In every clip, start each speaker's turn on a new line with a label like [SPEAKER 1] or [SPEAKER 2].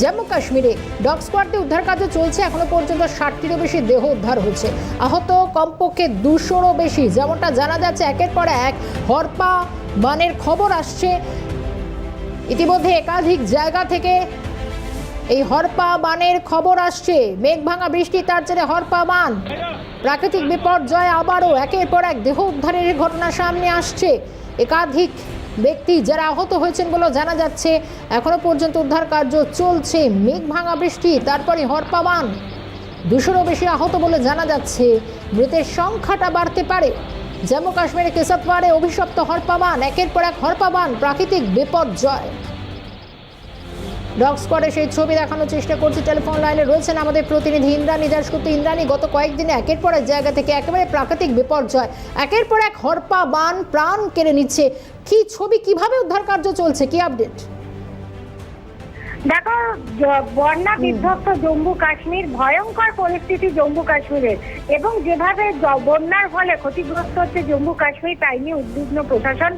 [SPEAKER 1] জম্মু কাশ্মীরে dog squad উদ্ধার কার্য চলছে। এখনও পর্যন্ত ষাটটিরও বেশি দেহ উদ্ধার হয়েছে। আহত কমপক্ষে দুশোরও বেশি, যেমনটা জানা যাচ্ছে, একের পর এক হরপা বানের খবর আসছে। ইতিমধ্যে একাধিক জায়গা থেকে এই হরপা বানের খবর আসছে। মেঘ ভাঙা বৃষ্টি, তার জেরে হরপা বান। প্রাকৃতিক বিপর্যয় আবারও একের পর এক দেহ উদ্ধারের ঘটনা সামনে আসছে। একাধিক ব্যক্তি যারা আহত হয়েছেন বলে জানা যাচ্ছে, এখনও পর্যন্ত উদ্ধার কার্য চলছে। মেঘ ভাঙা বৃষ্টি, তারপরে হরপাবান। দুশোরও বেশি আহত বলে জানা যাচ্ছে। মৃতের সংখ্যাটা বাড়তে পারে। জম্মু কাশ্মীরের কেশবপাড়ে অভিশপ্ত হরপাবান, একের পর এক হরপাবান, প্রাকৃতিক বিপর্যয়। ডগ স্কোয়াডে সেই ছবি দেখানোর চেষ্টা করছি টেলিফোন লাইনে রয়েছেন আমাদের প্রতিনিধি ইন্দ্রাণী দাসগুপ্ত ইন্দ্রাণী গত কয়েকদিনে একের পর এক জায়গা থেকে একেবারে প্রাকৃতিক বিপর্যয়, একের পর এক হরপা বান প্রাণ কেড়ে নিচ্ছে। কি ছবি, কীভাবে উদ্ধার কার্য চলছে? কি আপডেট
[SPEAKER 2] দেখো বন্যা বিধ্বস্ত জম্মু কাশ্মীর ভয়ঙ্কর পরিস্থিতি জম্মু কাশ্মীরের এবং যেভাবে বন্যার ফলে ক্ষতিগ্রস্ত হচ্ছে জম্মু কাশ্মীর তাই নিয়ে উদ্বিগ্ন প্রশাসন।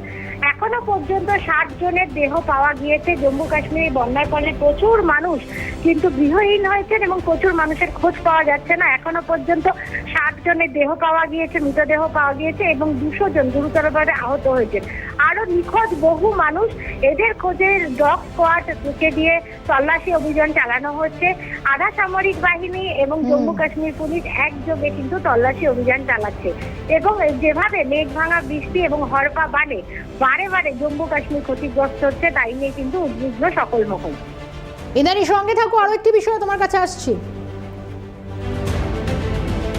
[SPEAKER 2] এখনও পর্যন্ত ষাট জনের দেহ পাওয়া গিয়েছে জম্মু কাশ্মীরে বন্যার ফলে। প্রচুর মানুষ কিন্তু গৃহহীন হয়েছেন এবং প্রচুর মানুষের খোঁজ পাওয়া যাচ্ছে না। এখনও পর্যন্ত ষাট জনের দেহ পাওয়া গিয়েছে মৃতদেহ পাওয়া গিয়েছে এবং দুশো জন গুরুতরভাবে আহত হয়েছে আরও নিখোঁজ বহু মানুষ এদের খোঁজে ডগ স্কোয়াড ঢুকে দিয়ে তল্লাশি অভিযান চালানো হচ্ছে। আধা সামরিক বাহিনী এবং জম্মু কাশ্মীর পুলিশ একযোগে কিন্তু তল্লাশি অভিযান চালাচ্ছে। এবং যেভাবে মেঘ ভাঙা বৃষ্টি এবং হরপা বানে বারে বারে জম্মু কাশ্মীর ক্ষতিগ্রস্ত হচ্ছে তাই নিয়ে কিন্তু উদ্বিগ্ন সকল মহল।
[SPEAKER 1] এনারই সঙ্গে থাকো আরও একটি বিষয় তোমার কাছে আসছি।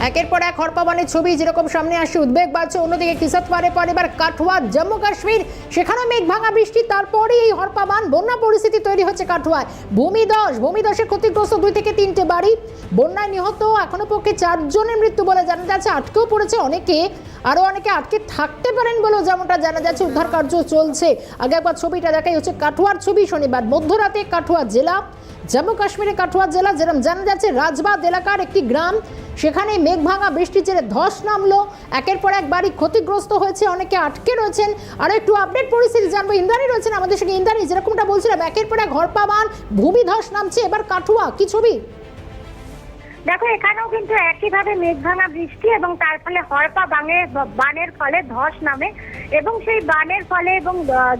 [SPEAKER 1] একের পর এক হরপাবানের ছবি যেরকম সামনে আসছে উদ্বেগ বাড়ছে, অন্যদিকে কিসাতওয়ারে পর এবার কাঠুয়া, জম্মু কাশ্মীর, সেখানেও মেঘ ভাঙা বৃষ্টি, তারপরেই এই হরপাবান বন্যা পরিস্থিতি তৈরি হচ্ছে কাঠুয়ায়। ভূমিধস ভূমিধসে ক্ষতিগ্রস্ত দুই থেকে তিনটে বাড়ি। বন্যায় নিহত এখনও পক্ষে চারজনের মৃত্যু বলে জানা যাচ্ছে, আটকেও পড়েছে অনেকে। আরও অনেকে আটকে থাকতে পারেন বলেও যেমনটা জানা যাচ্ছে, উদ্ধার কার্য চলছে। আগে একবার ছবিটা দেখাই হচ্ছে কাঠুয়ার ছবি শনিবার, মধ্যরাতে কাঠুয়া জেলা। জম্মু কাশ্মীরের কাঠুয়া জেলা যেরম জানা যাচ্ছে, রাজবাদ এলাকার একটি গ্রাম। সেখানে মেঘভাঙা, বৃষ্টি জেরে ধস নামলো। একের পর এক বাড়ি ক্ষতিগ্রস্ত হয়েছে, অনেকে আটকে রয়েছেন। আরও একটু আপডেট পরিস্থিতি জানব। ইন্দ্রাণী রয়েছেন আমাদের সঙ্গে। ইন্দ্রাণী, যেরকমটা বলছিলাম, একের পর এক হরপাবান ভূমি ধস নামছে। এবার কাঠুয়া, কি ছবি?
[SPEAKER 2] দেখো এখানেও কিন্তু একইভাবে মেঘ ভাঙা বৃষ্টি এবং তার ফলে হরপা বাঙে বানের ফলে ধস নামে এবং সেই বানের ফলে এবং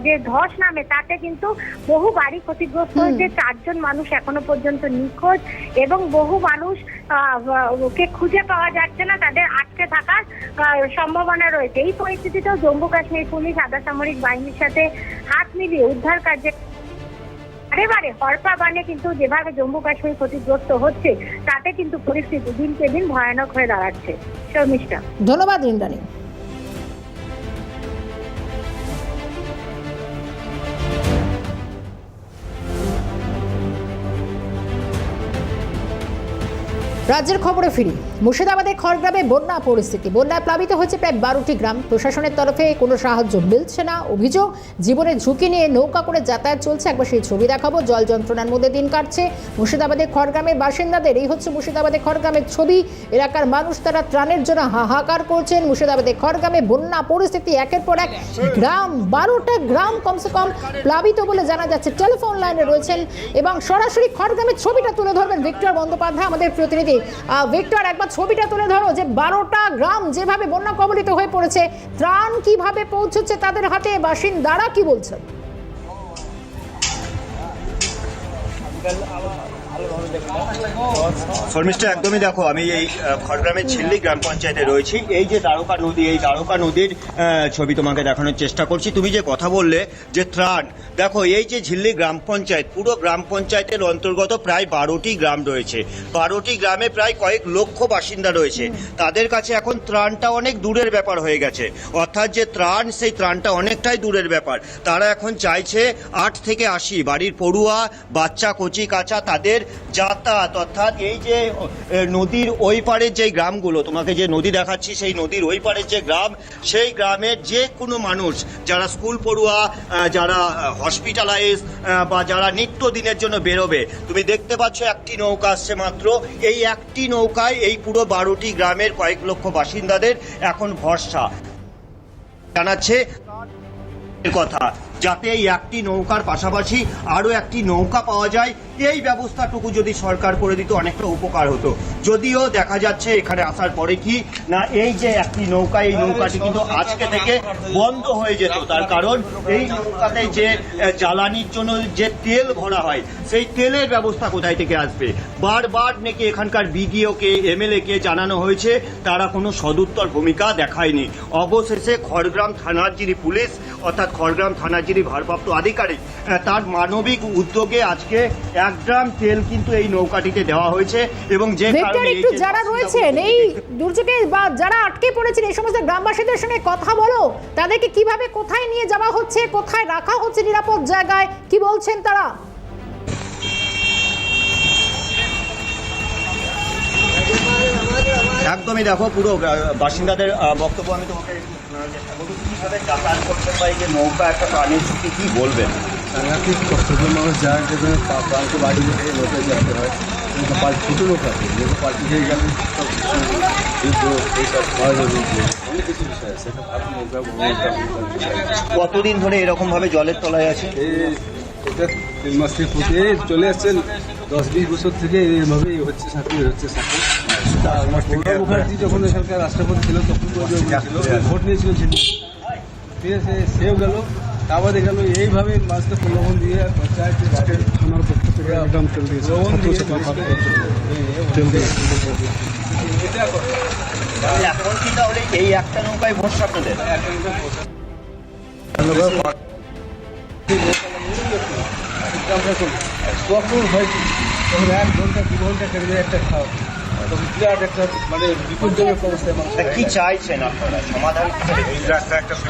[SPEAKER 2] যে ধস নামে তাতে কিন্তু বহু বাড়ি ক্ষতিগ্রস্ত। হয়েছে চারজন মানুষ এখনও পর্যন্ত নিখোঁজ এবং বহু মানুষ কে খুঁজে পাওয়া যাচ্ছে না তাদের আটকে থাকার সম্ভাবনা রয়েছে এই পরিস্থিতিতেও জম্মু কাশ্মীর পুলিশ আধা সামরিক বাহিনীর সাথে হাত মিলিয়ে উদ্ধার কার্যে বারে বারে হরপা বানে কিন্তু যেভাবে জম্মু কাশ্মীর ক্ষতিগ্রস্ত হচ্ছে, তাতে কিন্তু পরিস্থিতি দিনকে দিন ভয়ানক হয়ে দাঁড়াচ্ছে। শর্মিষ্ঠা।
[SPEAKER 1] ধন্যবাদ, ইন্দ্রাণী। রাজ্যের খবরে ফিরি। মুর্শিদাবাদের খড়গ্রামে বন্যা পরিস্থিতি। বন্যায় প্লাবিত হয়েছে প্রায় বারোটি গ্রাম। প্রশাসনের তরফে কোনো সাহায্য মিলছে না। অভিযোগ, জীবনের ঝুঁকি নিয়ে নৌকা করে যাতায়াত চলছে। একবার সেই ছবি দেখাবো। জল যন্ত্রণার মধ্যে দিন কাটছে মুর্শিদাবাদের খড়গ্রামের বাসিন্দাদের। এই হচ্ছে মুর্শিদাবাদের খড়গ্রামের ছবি। এলাকার মানুষ তারা ত্রাণের জন্য হাহাকার করছেন। মুর্শিদাবাদের খড়গ্রামে বন্যা পরিস্থিতি একের পর এক গ্রাম, বারোটা গ্রাম কমসে কম প্লাবিত বলে জানা যাচ্ছে। টেলিফোন লাইনে রয়েছেন এবং সরাসরি খড়গ্রামের ছবিটা তুলে ধরবেন ভিক্টর বন্দ্যোপাধ্যায়, আমাদের প্রতিনিধি। ভিক্টর, একবার ছবিটা তুলে ধরো যে বারোটা গ্রাম যেভাবে বন্যা কবলিত হয়ে পড়েছে, ত্রাণ কীভাবে পৌঁছচ্ছে তাদের হাতে বাসিন্দারা কি বলছেন?
[SPEAKER 3] শর্মিষ্ঠা একদমই দেখো, আমি এই খড়গ্রামের ছিল্লি গ্রাম পঞ্চায়েতে রয়েছি। এই যে দ্বারকা নদী, এই দ্বারকা নদীর ছবি তোমাকে দেখানোর চেষ্টা করছি। তুমি যে কথা বললে, যে ত্রাণ, দেখো, এই যে ঝিল্লি গ্রাম পঞ্চায়েত, পুরো গ্রাম পঞ্চায়েতের অন্তর্গত প্রায় বারোটি গ্রাম রয়েছে। বারোটি গ্রামে প্রায় কয়েক লক্ষ বাসিন্দা রয়েছে। তাদের কাছে এখন ত্রাণটা অনেক দূরের ব্যাপার হয়ে গেছে। অর্থাৎ যে ত্রাণ, সেই ত্রাণটা অনেকটাই দূরের ব্যাপার। তারা এখন চাইছে আট থেকে আশি, বাড়ির পড়ুয়া, বাচ্চা, কচি, কাঁচা, তাদের যাতায়াত, অর্থাৎ এই যে নদীর ওই পারের যে গ্রামগুলো, তোমাকে যে নদী দেখাচ্ছি, সেই নদীর ওই পারের যে গ্রাম, সেই গ্রামের যে কোনো মানুষ, যারা স্কুল পড়ুয়া যারা হসপিটালাইজ বা যারা নিত্য দিনের জন্য বেরোবে, তুমি দেখতে পাচ্ছ একটি নৌকা আসছে মাত্র। এই একটি নৌকায় এই পুরো বারোটি গ্রামের কয়েক লক্ষ বাসিন্দাদের এখন ভরসা। জানাচ্ছে কথা, যাতে এই একটি নৌকার পাশাপাশি আরও একটি নৌকা পাওয়া যায়। সেই ব্যবস্থাটুকু যদি সরকার করে দিত অনেকটা উপকার হতো। যদিও দেখা যাচ্ছে এখানে আসার পরে কি, না এই যে একটি নৌকা, এই নৌকাটি কিন্তু আজকে থেকে বন্ধ হয়ে যেত। তার কারণ এই নৌকাতে যে জ্বালানির জন্য যে তেল ভরা হয়, সেই তেলের ব্যবস্থা কোথায় থেকে আসবে? বারবার নাকি এখানকার বিডিও কে এমএলএ কে জানানো হয়েছে, তারা কোনো সদুত্তর ভূমিকা দেখায়নি। অবশেষে খড়গ্রাম থানার যিনি পুলিশ, অর্থাৎ খড়গ্রাম থানার যিনি ভারপ্রাপ্ত আধিকারিক তার মানবিক উদ্যোগে আজকে এক গ্রাম তেল কিন্তু এই নৌকাটিতে দেওয়া হয়েছে এবং যে কারণে
[SPEAKER 1] একটু যারা রয়েছেন এই দুর্যোগে বা যারা আটকে পড়েছেন এই সমস্ত গ্রামবাসীদের সঙ্গে কথা বলো। তাদেরকে কীভাবে কোথায় নিয়ে যাওয়া হচ্ছে কোথায় রাখা হচ্ছে নিরাপদ জায়গায়? কি বলছেন তারা?
[SPEAKER 3] একদমই দেখো পুরো বাসিন্দাদের বক্তব্য আমি তোমাকে একটু চেষ্টা করব। কীভাবে যাতায়াত করতে পারি যে নৌকা একটা প্রাণীর কি বলবেন?
[SPEAKER 4] সাংঘাতিক কষ্টকর মানুষ যায় যেখানে প্রান্ত বাড়ি থেকে লোকে যেতে হয় কিন্তু পাল ছোটো লোক আছে যেহেতু পাল্টি হয়ে গেলে যুদ্ধ এইসব ভয় অনেক কিছু বিষয় আছে সেটা ভাবি নৌকা ভ্রমণটা বিষয়। আছে।
[SPEAKER 3] কতদিন ধরে এরকম ভাবে জলের তলায় আছে?
[SPEAKER 4] এটা তিন মাস থেকে এই চলে আসছেন দশ বিশ বছর থেকে এইভাবেই হচ্ছে সাথে হচ্ছে সাথে। মুখার্জি যখন এখানকার রাষ্ট্রপতি ছিল তখন তো ভোট নিয়েছিল ছিল ঠিক আছে সেও গেল। তারপরে গেল এইভাবে মাছটা প্রলোভন দিয়ে পঞ্চায়েত থানার পক্ষ থেকে একদম তেল দিয়েছে প্রলোভন দিয়ে তেল দিয়েছে এটা
[SPEAKER 3] এখন কি তাহলে এই একটা নৌকায় ভরসা আপনাদের?
[SPEAKER 4] কখন হয় কি? তখন এক ঘণ্টা দু ঘণ্টা কেটে একটা খাও তখন বিরাট একটা মানে বিপজ্জনক অবস্থায় মানুষ
[SPEAKER 3] কি চাইছেন আপনারা? সমাধান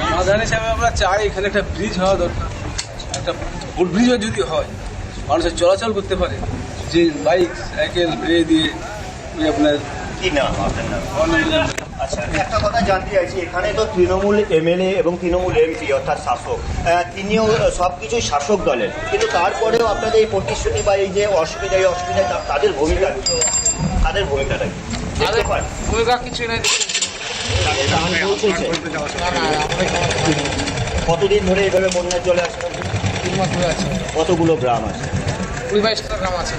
[SPEAKER 4] সমাধান হিসাবে আমরা চাই এখানে একটা ব্রিজ হওয়া দরকার। একটা ফুট ব্রিজও যদি হয় মানুষের চলাচল করতে পারে যে বাইক সাইকেল বেড়ে দিয়ে আপনার
[SPEAKER 3] কি না আপনার নাম? আচ্ছা একটা কথা জানতে চাইছি। এখানে তো তৃণমূল এমএলএ এবং তৃণমূল এমপি অর্থাৎ শাসক তিনিও সব কিছুই শাসক দলের। কিন্তু তারপরেও আপনাদের এই প্রতিশ্রুতি বা এই যে অসুবিধা এই অসুবিধা তাদের ভূমিকা তাদের ভূমিকাটা কি? দেখতে
[SPEAKER 5] ভূমিকা কিছুই নাই।
[SPEAKER 3] তাদের কতদিন ধরে এইভাবে বন্যার জলে আসে কতগুলো গ্রাম আছে?
[SPEAKER 5] আছে।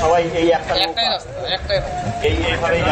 [SPEAKER 3] সবাই এই একটা
[SPEAKER 5] একটাই রাস্তা একটাই
[SPEAKER 3] এই এইভাবেই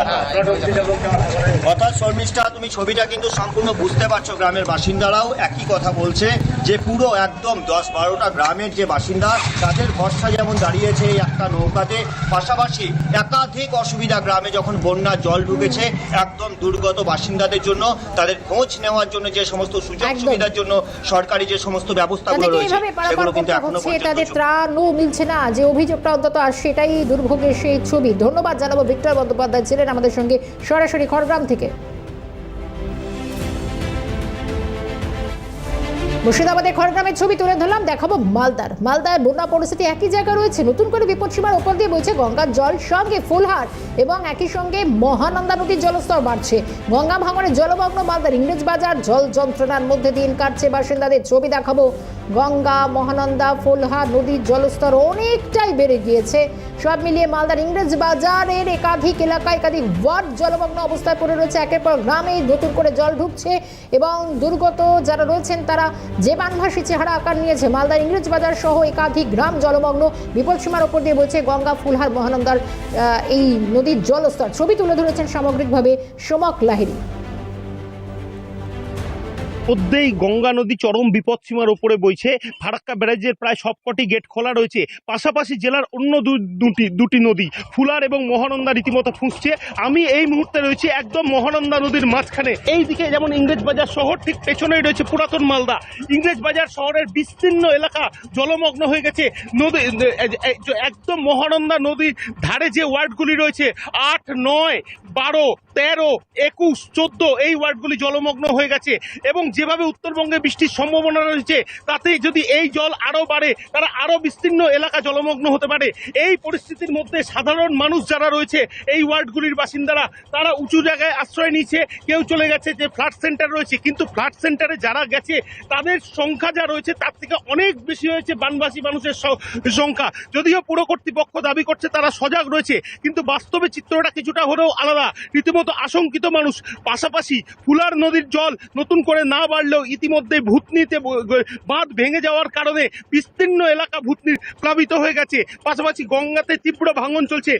[SPEAKER 3] অর্থাৎ শর্মিষ্ঠা তুমি ছবিটা কিন্তু সম্পূর্ণ বুঝতে পারছ গ্রামের বাসিন্দারাও একই কথা বলছে যে পুরো একদম দশ বারোটা গ্রামের যে বাসিন্দা তাদের ভরসা যেমন দাঁড়িয়েছে এই একটা নৌকাতে পাশাপাশি একাধিক অসুবিধা গ্রামে যখন বন্যার জল ঢুকেছে একদম দুর্গত বাসিন্দাদের জন্য তাদের খোঁজ নেওয়ার জন্য যে সমস্ত সুযোগ সুবিধার জন্য সরকারি যে সমস্ত ব্যবস্থাগুলো রয়েছে সেগুলো কিন্তু
[SPEAKER 1] এখনও
[SPEAKER 3] পর্যন্ত
[SPEAKER 1] তাদের ত্রাণও মিলছে না যে অভিযোগটা অন্তত, আর সেটাই দুর্ভোগের সেই ছবি। ধন্যবাদ জানাব ভিক্টর বন্দ্যোপাধ্যায় ছিলেন আমাদের সঙ্গে সরাসরি খড়গ্রাম থেকে। মুর্শিদাবাদে খড়গ্রামের ছবি তুলে ধরলাম, দেখাবো মালদার। মালদায় বন্যা পরিস্থিতি একই জায়গায় রয়েছে, নতুন করে বিপদসীমার ওপর দিয়ে বইছে গঙ্গার জল, সঙ্গে ফুলহার এবং একই সঙ্গে মহানন্দা নদীর জলস্তর বাড়ছে। গঙ্গা ভাঙনের জলমগ্ন মালদার ইংরেজ বাজার, জল যন্ত্রণার মধ্যে দিন কাটছে বাসিন্দাদের ছবি, দেখাবো গঙ্গা, মহানন্দা, ফুলহার নদীর জলস্তর অনেকটাই বেড়ে গিয়েছে। সব মিলিয়ে মালদার ইংরেজ বাজারের একাধিক এলাকায় একাধিক ওয়ার্ড জলমগ্ন অবস্থায় পড়ে রয়েছে। একের পর গ্রামে নতুন করে জল ঢুকছে এবং দুর্গত যারা রয়েছেন তারা যে বানভাসী চেহারা আকার নিয়েছে, মালদার ইংরেজ বাজার সহ একাধিক গ্রাম জলমগ্ন, বিপদ সীমার ওপর দিয়ে বলছে গঙ্গা, ফুলহার, মহানন্দার এই নদীর জলস্তর। ছবি তুলে ধরেছেন সামগ্রিকভাবে সোমক লাহিড়ী।
[SPEAKER 6] মধ্যেই গঙ্গা নদী চরম বিপদসীমার ওপরে বইছে। ফারাক্কা ব্যারাজের প্রায় সবকটি গেট খোলা রয়েছে। পাশাপাশি জেলার অন্য দুটি দুটি নদী, ফুলার এবং মহানন্দা রীতিমতো ফুঁসছে। আমি এই মুহূর্তে রয়েছি একদম মহানন্দা নদীর মাঝখানে। এই দিকে যেমন ইংরেজ বাজার শহর, ঠিক পেছনেই রয়েছে পুরাতন মালদা। ইংরেজ বাজার শহরের বিস্তীর্ণ এলাকা জলমগ্ন হয়ে গেছে। নদী একদম মহানন্দা নদীর ধারে যে ওয়ার্ডগুলি রয়েছে, আট, নয়, বারো তেরো, একুশ, চোদ্দ এই ওয়ার্ডগুলি জলমগ্ন হয়ে গেছে এবং যেভাবে উত্তরবঙ্গে বৃষ্টির সম্ভাবনা রয়েছে, তাতে যদি এই জল আরও বাড়ে, তারা আরও বিস্তীর্ণ এলাকা জলমগ্ন হতে পারে। এই পরিস্থিতির মধ্যে সাধারণ মানুষ যারা রয়েছে, এই ওয়ার্ডগুলির বাসিন্দারা, তারা উঁচু জায়গায় আশ্রয় নিয়েছে। কেউ চলে গেছে যে ফ্ল্যাট সেন্টার রয়েছে, কিন্তু ফ্ল্যাট সেন্টারে যারা গেছে, তাদের সংখ্যা যা রয়েছে, তার থেকে অনেক বেশি হয়েছে বানবাসী মানুষের সংখ্যা। যদিও পুরো কর্তৃপক্ষ দাবি করছে, তারা সজাগ রয়েছে, কিন্তু বাস্তবে চিত্রটা কিছুটা হলেও আলাদা। রীতিমতো রীতিমতো আশঙ্কিত মানুষ পাশাপাশি ফুলার নদীর জল নতুন করে না বাড়লেও ইতিমধ্যে ভূতনিতে বাঁধ ভেঙে যাওয়ার কারণে বিস্তীর্ণ এলাকা ভূতনির প্লাবিত হয়ে গেছে। পাশাপাশি গঙ্গাতে তীব্র ভাঙন চলছে।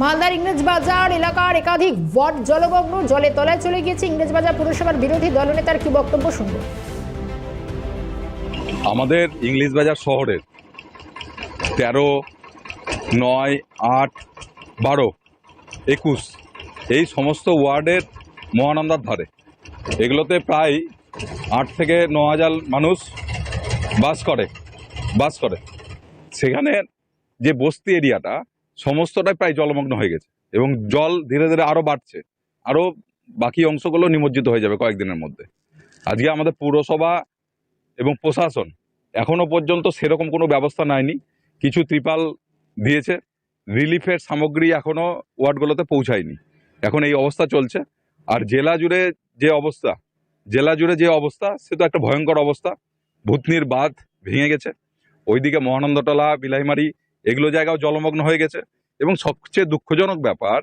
[SPEAKER 1] মালদার ইংরেজবাজার এলাকার একাধিক ওয়ার্ড জলমগ্ন জলে তলায় চলে গিয়েছে ইংরেজবাজার পুরসভার বিরোধী দলনেতার কি বক্তব্য শুনব?
[SPEAKER 7] আমাদের ইংলিশ বাজার শহরের তেরো নয় আট বারো একুশ এই সমস্ত ওয়ার্ডের মহানন্দার ধারে। এগুলোতে প্রায় আট থেকে ন হাজার মানুষ বাস করে বাস করে। সেখানে যে বস্তি এরিয়াটা, সমস্তটাই প্রায় জলমগ্ন হয়ে গেছে এবং জল ধীরে ধীরে আরও বাড়ছে। আরও বাকি অংশগুলো নিমজ্জিত হয়ে যাবে কয়েকদিনের মধ্যে। আজকে আমাদের পৌরসভা এবং প্রশাসন এখনও পর্যন্ত সেরকম কোনো ব্যবস্থা নেয়নি। কিছু ত্রিপাল দিয়েছে। রিলিফের সামগ্রী এখনও ওয়ার্ডগুলোতে পৌঁছায়নি। এখন এই অবস্থা চলছে। আর জেলা জুড়ে যে অবস্থা, জেলা জুড়ে যে অবস্থা, সে তো একটা ভয়ঙ্কর অবস্থা। ভূতনির বাঁধ ভেঙে গেছে। ওইদিকে মহানন্দটলা, বিলাইমারি, এগুলো জায়গাও জলমগ্ন হয়ে গেছে। এবং সবচেয়ে দুঃখজনক ব্যাপার,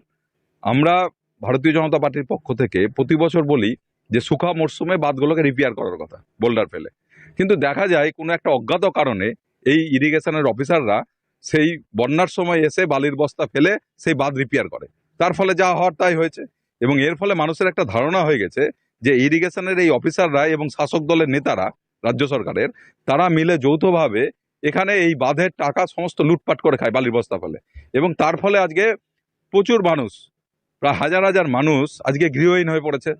[SPEAKER 7] আমরা ভারতীয় জনতা পার্টির পক্ষ থেকে প্রতি বছর বলি যে সুখা মরশুমে বাঁধগুলোকে রিপেয়ার করার কথা বোল্ডার ফেলে। কিন্তু দেখা যায় কোনো একটা অজ্ঞাত কারণে এই ইরিগেশনের অফিসাররা সেই বন্যার সময় এসে বালির বস্তা ফেলে সেই বাঁধ রিপেয়ার করে। তার ফলে যা হওয়ার তাই হয়েছে। এবং এর ফলে মানুষের একটা ধারণা হয়ে গেছে যে ইরিগেশনের এই অফিসাররা এবং শাসক দলের নেতারা, রাজ্য সরকারের, তারা মিলে যৌথভাবে এখানে এই বাঁধের টাকা সমস্ত লুটপাট করে খায় বালির বস্তা ফলে। এবং তার ফলে আজকে প্রচুর মানুষ, প্রায় হাজার হাজার মানুষ আজকে গৃহহীন হয়ে পড়েছে।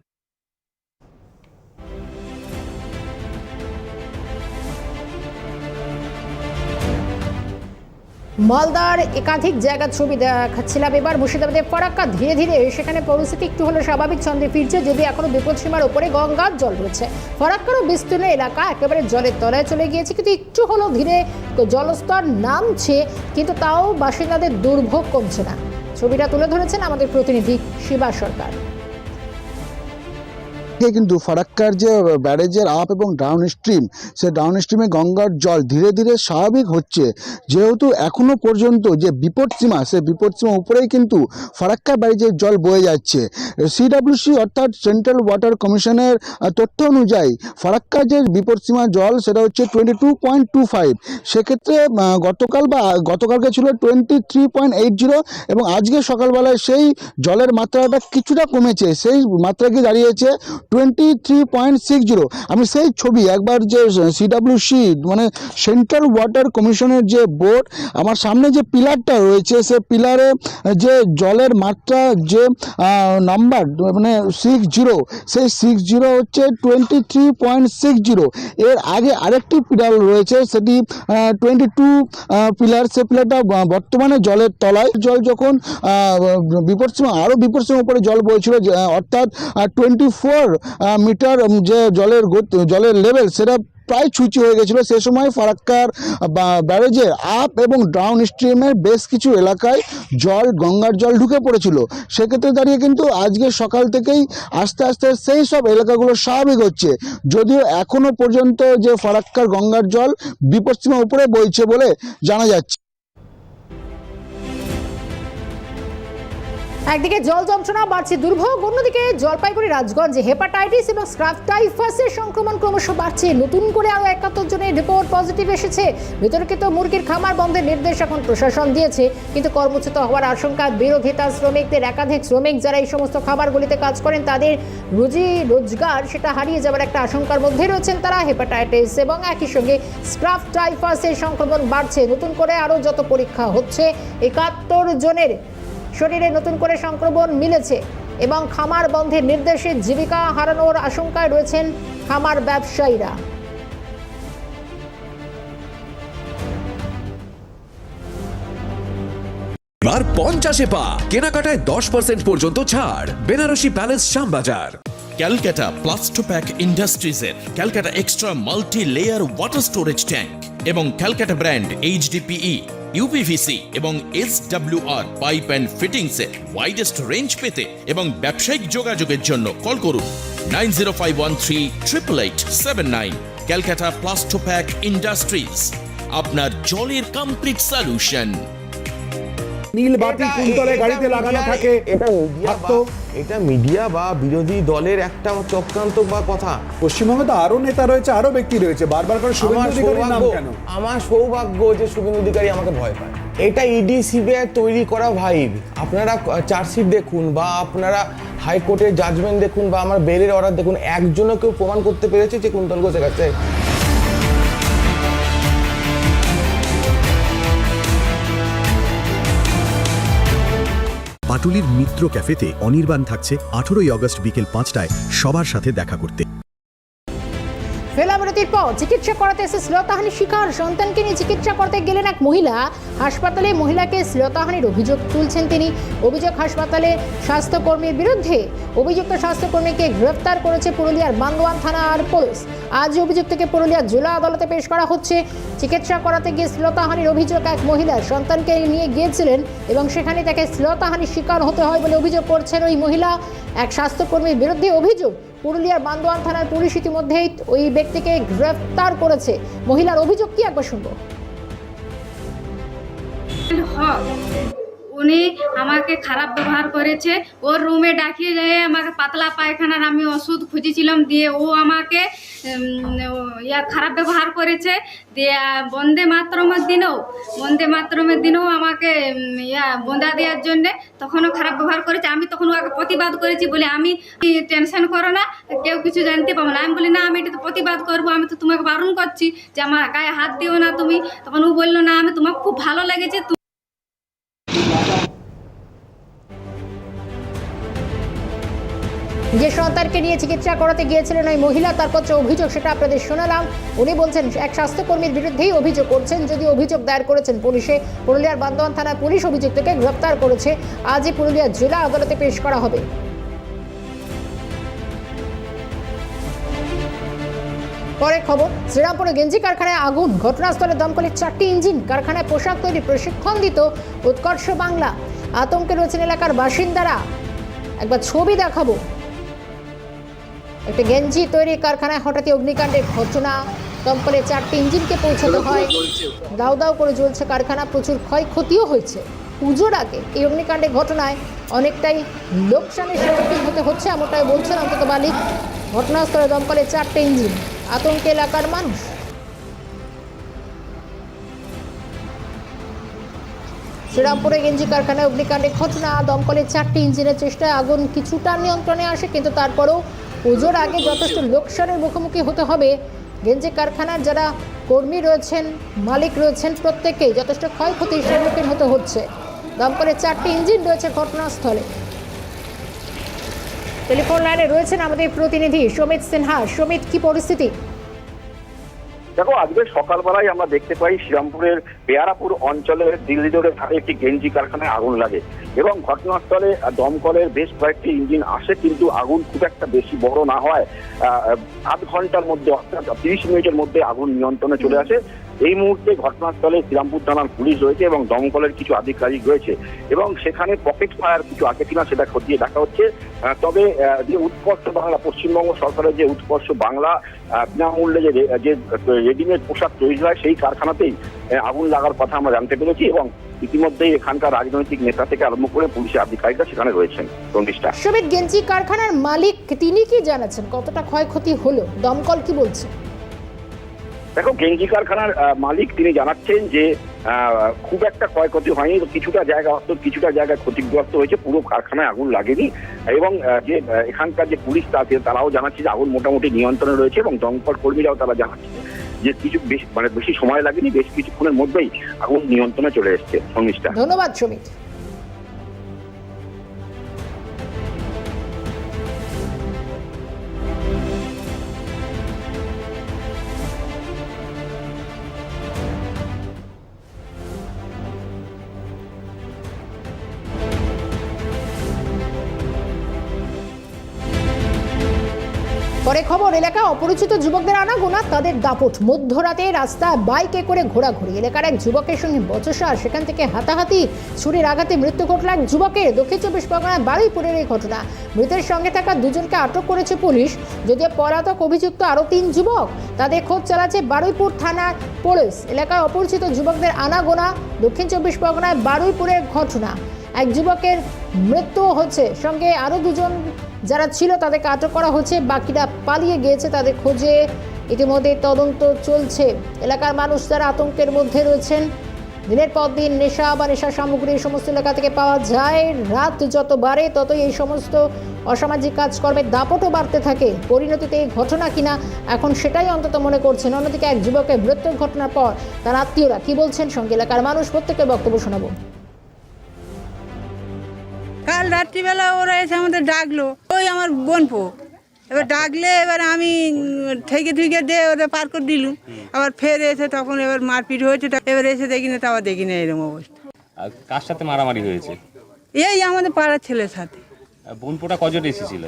[SPEAKER 1] মালদার একাধিক জায়গার ছবি দেখাচ্ছিলাম। এবার মুর্শিদাবাদের ফরাক্কা ধীরে ধীরে সেখানে পরিস্থিতি একটু হলো স্বাভাবিক ছন্দে ফিরছে, যদি এখনও বিপদসীমার উপরে গঙ্গার জল রয়েছে। ফরাক্কারও বিস্তীর্ণ এলাকা একেবারে জলের তলায় চলে গিয়েছে, কিন্তু একটু হলো ধীরে জলস্তর নামছে, কিন্তু তাও বাসিন্দাদের দুর্ভোগ কমছে না। ছবিটা তুলে ধরেছেন আমাদের প্রতিনিধি শিবা সরকার।
[SPEAKER 8] থেকে কিন্তু ফারাক্কার যে ব্যারেজের আপ এবং ডাউন স্ট্রিম সে ডাউন স্ট্রিমে গঙ্গার জল ধীরে ধীরে স্বাভাবিক হচ্ছে। যেহেতু এখনও পর্যন্ত যে বিপদসীমা সে বিপদসীমা উপরেই কিন্তু ফারাক্কা ব্যারেজের জল বয়ে যাচ্ছে। সিডাব্লিউসি অর্থাৎ সেন্ট্রাল ওয়াটার কমিশনের তথ্য অনুযায়ী ফারাক্কার যে বিপদসীমা জল, সেটা হচ্ছে twenty two point two five সেক্ষেত্রে গতকাল বা, গতকালকে ছিল twenty three point eight zero এবং আজকে সকালবেলায় সেই জলের মাত্রাটা কিছুটা কমেছে। সেই মাত্রা গিয়ে দাঁড়িয়েছে? Twenty three point six zero আমি সেই ছবি, একবার যে সিডাব্লিউসি মানে সেন্ট্রাল ওয়াটার কমিশনের যে বোর্ড আমার সামনে যে পিলারটা রয়েছে, সে পিলারে যে জলের মাত্রা, যে নাম্বার মানে সিক্স জিরো সেই সিক্স জিরো হচ্ছে twenty three point six zero এর আগে আরেকটি পিলার রয়েছে, সেটি টোয়েন্টি টু পিলার সে পিলারটা বর্তমানে জলের তলায়। জল যখন বিপদসীমা আরও বিপদসীমা উপরে জল বইছিল অর্থাৎ টোয়েন্টি ফোর মিটার যে জলের জলের লেভেল সেটা প্রায় ছুঁচি হয়ে গেছিল। সে সময় ফারাক্কার ব্যারেজের আপ এবং ডাউন স্ট্রিমের বেশ কিছু এলাকায় জল, গঙ্গার জল ঢুকে পড়েছিল। সেক্ষেত্রে দাঁড়িয়ে কিন্তু আজকে সকাল থেকেই আস্তে আস্তে সেই সব এলাকাগুলো স্বাভাবিক হচ্ছে। যদিও এখনও পর্যন্ত যে ফারাক্কার গঙ্গার জল বিপদসীমা উপরে বইছে বলে জানা যাচ্ছে।
[SPEAKER 1] একদিকে জল যন্ত্রণা বাড়ছে দুর্ভোগ, অন্যদিকে জলপাইগুড়ি, রাজগঞ্জে হেপাটাইটিস এবং স্ক্রাফ টাইফাসের সংক্রমণ ক্রমশ বাড়ছে। নতুন করে আরও একাত্তর জনের রিপোর্ট পজিটিভ এসেছে। বিতর্কিত মুরগির খামার বন্ধের নির্দেশ এখন প্রশাসন দিয়েছে। কিন্তু কর্মচ্যুত হওয়ার আশঙ্কা বিরোধিতা শ্রমিকদের, একাধিক শ্রমিক যারা এই সমস্ত খাবারগুলিতে কাজ করেন, তাদের রুজি রোজগার সেটা হারিয়ে যাওয়ার একটা আশঙ্কার মধ্যে রয়েছেন তারা। হেপাটাইটিস এবং একই সঙ্গে স্ক্রাফটাইফাসের সংক্রমণ বাড়ছে। নতুন করে আরও যত পরীক্ষা হচ্ছে, একাত্তর জনের শরীরে নতুন করে সংক্রমণ মিলেছে এবং খামার বন্ধের নির্দেশে জীবিকা হারানোর আশঙ্কায় রয়েছেন খামার ব্যবসায়ীরা।
[SPEAKER 9] এবার পঞ্চাশে পা কেনাকাটায় দশ পার্সেন্ট পর্যন্ত ছাড় Banarasi palace Shyambazar.
[SPEAKER 10] Calcutta Plastopack ইন্ডাস্ট্রিজের Calcutta extra multi layer water storage tank এবং ক্যালকাটা ব্র্যান্ড এইচডিপিই ইউপিভিসি এবং এস আর পাইপ অ্যান্ড ফিটিংসের ওয়াইডেস্ট রেঞ্জ পেতে এবং ব্যবসায়িক যোগাযোগের জন্য কল করুন nine zero five one three triple eight seven nine Calcutta Plastopack industries আপনার জলের কমপ্লিট সলিউশন
[SPEAKER 11] নীল বাতি কুন্তলে গাড়িতে লাগানো থাকে।
[SPEAKER 12] এটা মিডিয়া এটা মিডিয়া বা বিরোধী দলের একটা চক্রান্ত বা কথা।
[SPEAKER 11] পশ্চিমবঙ্গে তো আরও নেতা রয়েছে আরও ব্যক্তি রয়েছে। বারবার করে শুভেন্দু অধিকারীর নাম কেন?
[SPEAKER 12] আমার সৌভাগ্য যে শুভেন্দু অধিকারী আমাকে ভয় পায়। এটা ইডি সিবিআই তৈরি করা ভাইব আপনারা চার্জশিট দেখুন বা আপনারা হাইকোর্টের জাজমেন্ট দেখুন বা আমার বেলের অর্ডার দেখুন। একজনও কেউ প্রমাণ করতে পেরেছে যে কুন্তল ঘোষের কাছে
[SPEAKER 9] পাটুলির মিত্র ক্যাফেতে অনির্বাণ থাকছে আঠেরোই অগস্ট বিকেল পাঁচটায় সবার সাথে দেখা করতে।
[SPEAKER 1] চিকিৎসা করাতে এসে শ্লীলতাহানি শিকার। সন্তানকে নিয়ে চিকিৎসা করতে গেলেন এক মহিলা। হাসপাতালে মহিলাকে শ্লীলতাহানির অভিযোগ তুলছেন তিনি। অভিযোগ হাসপাতালে স্বাস্থ্যকর্মীর বিরুদ্ধে অভিযুক্ত স্বাস্থ্যকর্মীকে গ্রেফতার করেছে পুরুলিয়ার বান্দোয়ান থানা আর পুলিশ। আজ অভিযুক্তকে পুরুলিয়া জেলা আদালতে পেশ করা হচ্ছে। চিকিৎসা করাতে গিয়ে শ্লীলতাহানির অভিযোগ এক মহিলা সন্তানকে নিয়ে গিয়েছিলেন এবং সেখানে তাকে শ্লীলতাহানির শিকার হতে হয় বলে অভিযোগ করছেন ওই মহিলা। এক স্বাস্থ্যকর্মীর বিরুদ্ধে অভিযোগ পুরুলিয়ার বান্দোয়ান থানার পুলিশ ইতিমধ্যেই ওই ব্যক্তিকে গ্রেফতার করেছে। মহিলার অভিযোগ কি? একবার শুনব।
[SPEAKER 13] উনি আমাকে খারাপ ব্যবহার করেছে। ওর রুমে ডাকিয়ে যেয়ে আমাকে পাতলা পায়খানার আমি ওষুধ খুঁজেছিলাম, দিয়ে ও আমাকে ইয়া খারাপ ব্যবহার করেছে। দিয়ে, বন্দে মাতরমের দিনেও, বন্দে মাতরমের দিনেও আমাকে ইয়া বন্দা দেওয়ার জন্যে তখনও খারাপ ব্যবহার করেছে। আমি তখন ওকে প্রতিবাদ করেছি বলে, আমি টেনশন করো না, কেউ কিছু জানতে পাবো না। আমি বলি, না, আমি এটা তো প্রতিবাদ করব, আমি তো তোমাকে বারণ করছি যে আমার গায়ে হাত দিও না তুমি। তখন ও বলল, না, আমি তোমাকে খুব ভালো লেগেছে
[SPEAKER 1] যে সন্তানকে নিয়ে চিকিৎসা করাতে গিয়েছিলেন ওই মহিলা তারপর যে অভিযোগ, সেটা আপনাদের শোনালাম। উনি বলছেন, এক স্বাস্থ্যকর্মীর বিরুদ্ধেই অভিযোগ করছেন যদি অভিযোগ দায়ের করেছেন পুলিশে। পুরুলিয়ার বান্দোয়ান থানার পুলিশ অভিযুক্তকে গ্রেপ্তার করেছে। আজই পুরুলিয়া জেলা আদালতে পেশ করা হবে। পরে খবর, শ্রীরামপুরে গেঞ্জি কারখানায় আগুন। ঘটনাস্থলে দমকলের চারটি ইঞ্জিন, কারখানায় পোশাক তৈরি প্রশিক্ষণ দিত উৎকর্ষ বাংলা। আতঙ্কে রয়েছেন এলাকার বাসিন্দারা। একবার ছবি দেখাবো। একটা গেঞ্জি তৈরি কারখানায় হঠাৎই অগ্নিকাণ্ডের ঘটনা। দমকলের চারটি ইঞ্জিনকে পৌঁছাতে হয়। দাউ দাও করে জ্বলছে কারখানা, প্রচুর ক্ষয়ক্ষতিও হয়েছে। পুজোর আগে এই অগ্নিকাণ্ডের ঘটনায় অনেকটাই লোকসানের সম্মুখীন হতে হচ্ছে এমনটাই বলছেন অন্তত মালিক। ঘটনাস্থলে দমকলের চারটে ইঞ্জিন। আতঙ্কে এলাকার মানুষ। শ্রীরামপুরে গেঞ্জি কারখানায় অগ্নিকাণ্ডের ঘটনা। দমকলের চারটি ইঞ্জিনের চেষ্টায় আগুন কিছুটা নিয়ন্ত্রণে আসে, কিন্তু তারপরেও পুজোর আগে যথেষ্ট লোকসানের মুখোমুখি হতে হবে। গেঞ্জি কারখানার যারা কর্মী রয়েছেন, মালিক রয়েছেন প্রত্যেকেই যথেষ্ট ক্ষয়ক্ষতির সম্মুখীন হতে হচ্ছে। দমকলের চারটি ইঞ্জিন রয়েছে ঘটনাস্থলে। টেলিফোন লাইনে রয়েছেন আমাদের প্রতিনিধি সমিত সিনহা। সমিত, কি পরিস্থিতি?
[SPEAKER 14] দেখো, আজকে সকালবেলায় আমরা দেখতে পাই শ্রীরামপুরের পেয়ারাপুর অঞ্চলের দিল্লি রোডের ধারে একটি গেঞ্জি কারখানায় আগুন লাগে এবং ঘটনাস্থলে দমকলের বেশ কয়েকটি ইঞ্জিন আসে, কিন্তু আগুন খুব একটা বেশি বড় না হয় আধ ঘণ্টার মধ্যে অর্থাৎ তিরিশ মিনিটের মধ্যে আগুন নিয়ন্ত্রণে চলে আসে। এই মুহূর্তে ঘটনাস্থলে শ্রীরামপুর থানার পুলিশ রয়েছে এবং দমকলের কিছু আধিকারিক রয়েছে এবং সেখানে পকেট ফায়ার কিছু আছে কিনা সেটা খতিয়ে দেখা হচ্ছে। তবে যে উৎকর্ষ বাংলা, পশ্চিমবঙ্গ সরকারের যে উৎকর্ষ বাংলা বিনামূল্যে যে যে রেডিমেড পোশাক তৈরি হয়, সেই কারখানাতেই আগুন লাগার কথা আমরা জানতে পেরেছি এবং ইতিমধ্যেই এখানকার রাজনৈতিক নেতা থেকে আরম্ভ করে পুলিশের আধিকারিকরা সেখানে রয়েছেন রঞ্জিষ্ঠা
[SPEAKER 1] সমিত গেঞ্জি কারখানার মালিক, তিনি কি জানাচ্ছেন? কতটা ক্ষয়ক্ষতি হলো? দমকল কি বলছে?
[SPEAKER 14] দেখো, গেঞ্জি কারখানার মালিক তিনি জানাচ্ছেন যে খুব একটা ক্ষয়ক্ষতি হয়নি কিছুটা জায়গা অর্থাৎ কিছুটা জায়গায় ক্ষতিগ্রস্ত হয়েছে, পুরো কারখানায় আগুন লাগেনি। এবং যে এখানকার যে পুলিশ আছে তারাও জানাচ্ছে যে আগুন মোটামুটি নিয়ন্ত্রণে রয়েছে এবং দমকল কর্মীরাও তারা জানাচ্ছে যে কিছু বেশ মানে বেশি সময় লাগেনি, বেশ কিছুক্ষণের মধ্যেই আগুন নিয়ন্ত্রণে চলে এসছে শর্মিষ্ঠা
[SPEAKER 1] ধন্যবাদ, সমিত। এলাকায় অপরিচিত যুবকদের আনাগোনা তাদের দাপট। মধ্যরাতে রাস্তা বাইকে করে ঘোরাঘুরি। এলাকার এক যুবকের সঙ্গে বচসা। সেখান থেকে হাতাহাতি ছুরির আঘাতে মৃত্যু ঘটল এক যুবকের। দক্ষিণ চব্বিশ পরগনায় বারুইপুরের এই ঘটনা। মৃতের সঙ্গে থাকা দুজনকে আটক করেছে পুলিশ। যদিও পলাতক অভিযুক্ত আরও তিন যুবক, তাদের খোঁজ চালাচ্ছে বারুইপুর থানার পুলিশ। এলাকায় অপরিচিত যুবকদের আনাগোনা দক্ষিণ চব্বিশ পরগনায় বারুইপুরের ঘটনা। এক যুবকের মৃত্যু হচ্ছে। সঙ্গে আরও দুজন যারা ছিল তাদেরকে আটক করা হচ্ছে, বাকিরা পালিয়ে গিয়েছে তাদের খোঁজে। ইতিমধ্যে তদন্ত চলছে। এলাকার মানুষ যারা আতঙ্কের মধ্যে রয়েছেন, দিনের পর দিন নেশা বা নেশা সামগ্রী এই সমস্ত এলাকা থেকে পাওয়া যায়। রাত যত বাড়ে, ততই এই সমস্ত অসামাজিক কাজকর্মের দাপটও বাড়তে থাকে। পরিণতিতে এই ঘটনা কিনা, এখন সেটাই অন্তত মনে করছেন। অন্যদিকে এক যুবকের মৃত্যুর ঘটনার পর তার আত্মীয়রা কি বলছেন, সঙ্গে এলাকার মানুষ প্রত্যেকের বক্তব্য শোনাবো।
[SPEAKER 15] কাল রাত্রিবেলা ওরা এসে আমাদের ডাকলো ওই আমার বোনপো। এবার ডাকলে এবার আমি ঠেকে ঠেকে দিয়ে ওদের পার করে দিলুম। আবার ফের এসে তখন এবার মারপিট হয়েছে এবার এসে দেখি না তাও দেখি না এরকম অবস্থা।
[SPEAKER 5] কার সাথে মারামারি হয়েছে?
[SPEAKER 15] এই আমাদের পাড়ার ছেলের সাথে।
[SPEAKER 5] বোনপোটা কজন এসেছিল?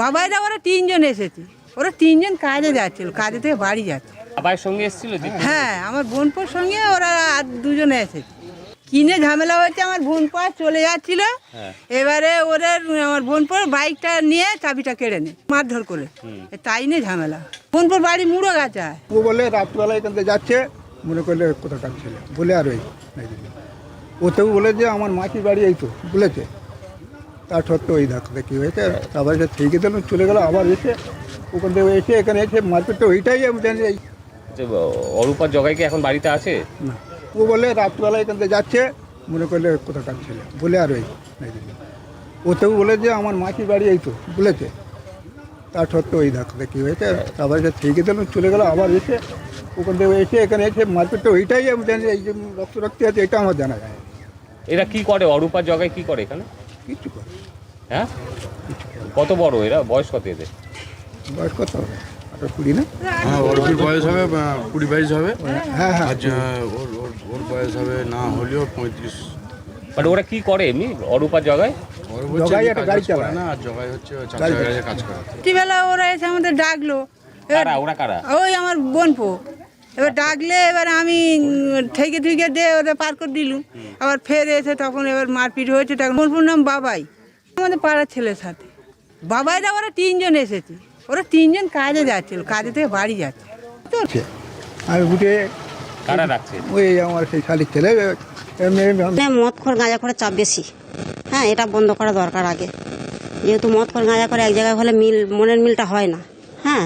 [SPEAKER 15] বাবাইরা ওরা তিনজন এসেছে। ওরা তিনজন কাজে যাচ্ছিল কাজে থেকে বাড়ি যাচ্ছে।
[SPEAKER 5] বাবার সঙ্গে এসেছিল?
[SPEAKER 15] হ্যাঁ আমার বোনপোর সঙ্গে ওরা আর দুজনে এসেছে। কিনে ঝামেলা হয়েছে আমার বোনপা চলে যাচ্ছিল।
[SPEAKER 5] হ্যাঁ।
[SPEAKER 15] এবারে ওদের আমার বোনপোর বাইকটা নিয়ে চাবিটা কেড়ে নে মারধর করে। তাই নিয়ে ঝামেলা। বোনপোর বাড়ি মুড়ো গাছায়
[SPEAKER 11] ও বলে রাত্রবেলা এখান থেকে যাচ্ছে মনে করলে কোথাকার ছেলে। বলে আর ওই ওতেও বলে যে আমার মাসির বাড়ি এই তো। বলেছে। তার সত্ত্বেও ওই ধাক্কাতে কী হয়েছে। আবার সে থেকে দিল চলে গেল আবার এসে ওখান থেকে এসে এখানে এসে মারপিটটা ওইটাই আমি জানি।
[SPEAKER 5] অরূপার জগাই কি এখন বাড়িতে আছে?
[SPEAKER 11] না। ও বলে রাত্রবেলা এখান থেকে যাচ্ছে মনে করলে কোথাকার ছেলে? বলে আর ওই ওতেও বলে যে আমার মাসির বাড়ি এই তো বলেছে। তার সত্ত্বেও ওই ধাক্কাতে কী হয়েছে? তারপরে সে থেকে দিল চলে গেল আবার এসে ওখান থেকে এসে এখানে এসে মারপিটটা ওইটাই আমি জানি এই যে রক্ত রক্তি আছে এটা আমার জানা যায়।
[SPEAKER 5] এরা কি করে? অরূপার জগাই কি করে এখানে?
[SPEAKER 11] কিচ্ছু করে
[SPEAKER 5] হ্যাঁ? কত বড়? এরা বয়স কত এদের?
[SPEAKER 11] বয়স কত হবে? কুড়ি না?
[SPEAKER 4] হ্যাঁ ওর বয়স হবে কুড়ি বাইশ হবে।
[SPEAKER 11] হ্যাঁ হ্যাঁ।
[SPEAKER 4] ওর ওর ওর বয়স হবে না হলেও পঁয়ত্রিশ।
[SPEAKER 5] মানে ওরা কি করে এমনি? অরূপার জগাই
[SPEAKER 4] ওর
[SPEAKER 15] এসে আমাদের ডাকলো। এবার
[SPEAKER 5] ওরা কারা?
[SPEAKER 15] ওই আমার বোনপো এবার ডাকলে এবার আমি ঠেকে ঠেকে দিয়ে ওদের পার করে দিলুম। আবার ফের এসে তখন এবার মারপিট হয়েছে। তখন বোনপুর নাম বাবাই। আমাদের পাড়ার ছেলের সাথে। বাবাইরা ওরা তিনজন এসেছে। ওরা তিনজন কাজে যাচ্ছিল কাজে থেকে বাড়ি যাচ্ছে। তো
[SPEAKER 11] আমি উঠে
[SPEAKER 5] কারা রাখছে?
[SPEAKER 11] ওই আমার সেই শালির ছেলে
[SPEAKER 16] মদ খোর গাঁজা করে চাপ বেশি। হ্যাঁ এটা বন্ধ করা দরকার আগে। যেহেতু মদ খোর গাঁজা করে এক জায়গায় হলে মিল মনের মিলটা হয় না। হ্যাঁ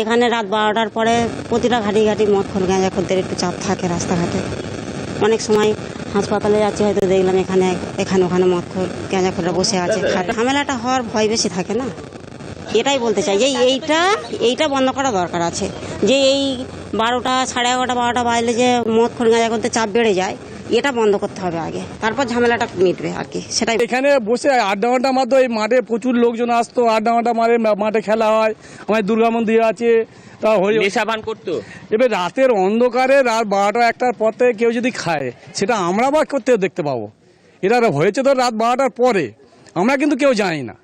[SPEAKER 16] এখানে রাত বারোটার পরে প্রতিটা ঘাটি ঘাটি মদ খোর গাঁজা করতে একটু চাপ থাকে রাস্তাঘাটে। অনেক সময় হাসপাতালে যাচ্ছি হয়তো দেখলাম এখানে এখানে ওখানে মদ খোর গাঁজা করে বসে আছে। ঝামেলাটা হওয়ার ভয় বেশি থাকে না? এটাই বলতে চাই যে এইটা এইটা বন্ধ করা দরকার আছে। যে এই বারোটা সাড়ে এগারোটা বারোটা বাজলে যে মদ খোর গাঁজা করতে চাপ বেড়ে যায় এটা বন্ধ করতে হবে আগে। তারপর ঝামেলাটা মিটবে আর কি সেটাই।
[SPEAKER 12] এখানে বসে আড্ডা ঘণ্টা মারতো এই মাঠে প্রচুর লোকজন আসতো আড্ডা ঘণ্টা মারে মাঠে খেলা হয় আমার দুর্গা মন্দির আছে তা হরি
[SPEAKER 5] নেশা পান করতো।
[SPEAKER 12] এবার রাতের অন্ধকারে রাত বারোটা একটার পর থেকে কেউ যদি খায় সেটা আমরা বা করতে দেখতে পাবো। এটা হয়েছে তো রাত বারোটার পরে আমরা কিন্তু কেউ জানি না।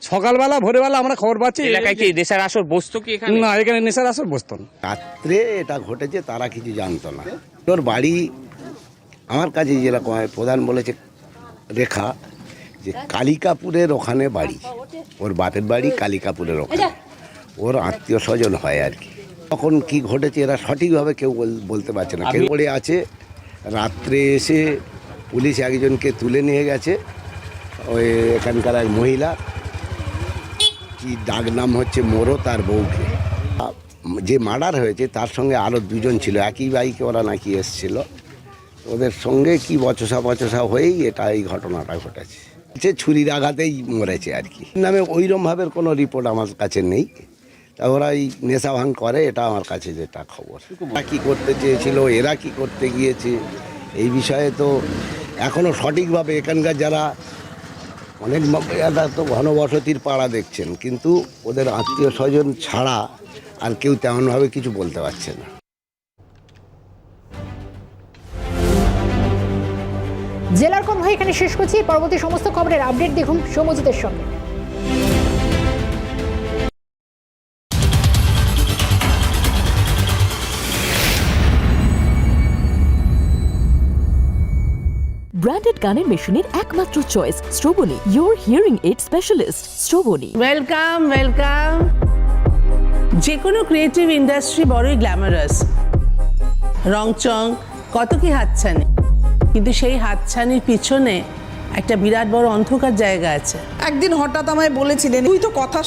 [SPEAKER 12] সকালবেলা ভোরবেলা আমরা খবর পাচ্ছি।
[SPEAKER 5] এলাকায় কি নেশার আসর বসতো কি এখানে?
[SPEAKER 12] না এখানে নেশার আসর বসতো না।
[SPEAKER 17] রাত্রে এটা ঘটেছে তারা কিছু জানতো না। তোর বাড়ি আমার কাছে যেরকম হয় প্রধান বলেছে রেখা যে কালিকাপুরের ওখানে বাড়ি। ওর বাপের বাড়ি কালিকাপুরের ওখানে। ওর আত্মীয় স্বজন হয় আর কি। তখন কি ঘটেছে এরা সঠিকভাবে কেউ বল- বলতে পারছে না। কেউ পড়ে আছে রাত্রে এসে পুলিশ একজনকে তুলে নিয়ে গেছে। ওই এখানকার এক মহিলা। কি ডাক নাম হচ্ছে মোরো, তার বউকে। যে মার্ডার হয়েছে, তার সঙ্গে আরও দুজন ছিল, একই বাইকে ওরা নাকি এসছিল। ওদের সঙ্গে কি বচসা বচসা হয়েই এটা এই ঘটনাটা ঘটেছে। সে ছুরির আঘাতেই মরেছে আর কি। নামে ওইরকম ভাবের কোনো রিপোর্ট আমার কাছে নেই। তা ওরা এই নেশা ভাঙ করে, এটা আমার কাছে যেটা খবর। এরা কী করতে চেয়েছিল, এরা কি করতে গিয়েছে, এই বিষয়ে তো এখনও সঠিকভাবে এখানকার যারা অনেক এরা তো ঘনবসতির পাড়া দেখছেন, কিন্তু ওদের আত্মীয় স্বজন ছাড়া আর কেউ তেমনভাবে কিছু বলতে পারছে না।
[SPEAKER 1] জেলার ভাই এখানে শেষ করছি। পরবর্তী সমস্ত খবরের আপডেট দেখুন সমজিতের সঙ্গে।
[SPEAKER 18] ব্র্যান্ডেড গানের মেশিনের একমাত্র choice Shrabani. Your hearing aid specialist Shrabani.
[SPEAKER 19] Welcome welcome যে কোনো ক্রিয়েটিভ ইন্ডাস্ট্রি বড়ই গ্ল্যামারাস রংচং কত কি হাতছানি। কিন্তু সেই হাতছানির পিছনে একটা বিরাট বড় অন্ধকার জায়গা আছে।
[SPEAKER 18] একদিন হঠাৎ আমায় বলেছিলেন তুই তো কথা